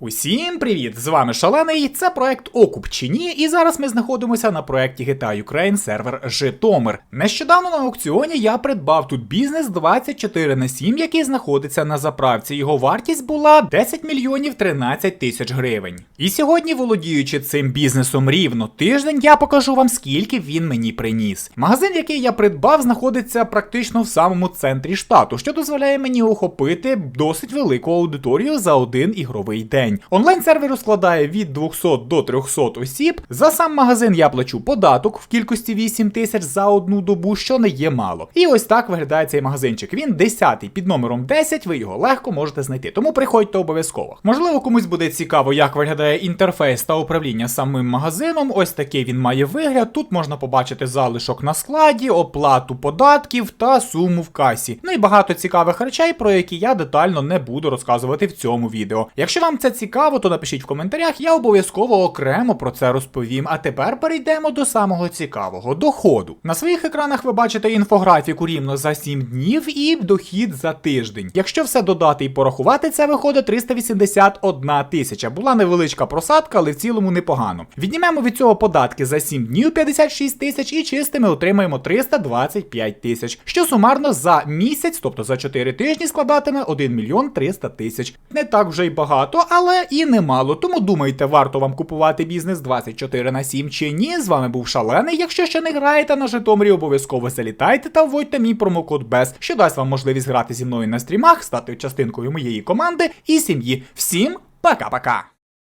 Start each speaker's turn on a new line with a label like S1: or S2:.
S1: Усім привіт! З вами Шалений, це проект Окуп чи ні, і зараз ми знаходимося на проекті GTA Ukraine сервер Житомир. Нещодавно на аукціоні я придбав тут бізнес 24 на 7, який знаходиться на заправці. Його вартість була 10 мільйонів 13 тисяч гривень. І сьогодні, володіючи цим бізнесом рівно тиждень, я покажу вам, скільки він мені приніс. Магазин, який я придбав, знаходиться практично в самому центрі штату, що дозволяє мені охопити досить велику аудиторію за один ігровий день. Онлайн серверу складає від 200 до 300 осіб. За сам магазин я плачу податок в кількості 8 тисяч за одну добу, що не є мало. І ось так виглядає цей магазинчик. Він 10 під номером 10, ви його легко можете знайти. Тому приходьте обов'язково. Можливо, комусь буде цікаво, як виглядає інтерфейс та управління самим магазином. Ось такий він має вигляд. Тут можна побачити залишок на складі, оплату податків та суму в касі. Ну і багато цікавих речей, про які я детально не буду розказувати в цьому відео. Якщо вам це цікаво, то напишіть в коментарях, я обов'язково окремо про це розповім. А тепер перейдемо до самого цікавого доходу. На своїх екранах ви бачите інфографіку рівно за 7 днів і дохід за тиждень. Якщо все додати і порахувати, це виходить 381 тисяча. Була невеличка просадка, але в цілому непогано. Віднімемо від цього податки за 7 днів 56 тисяч і чистими отримаємо 325 тисяч, що сумарно за місяць, тобто за 4 тижні, складатиме 1 мільйон 300 тисяч. Не так вже й багато, але і немало. Тому думайте, варто вам купувати бізнес 24 на 7 чи ні. З вами був шалений. Якщо ще не граєте на Житомирі, обов'язково залітайте та вводьте мій промокод без, що дасть вам можливість грати зі мною на стрімах, стати частинкою моєї команди і сім'ї. Всім пока-пока!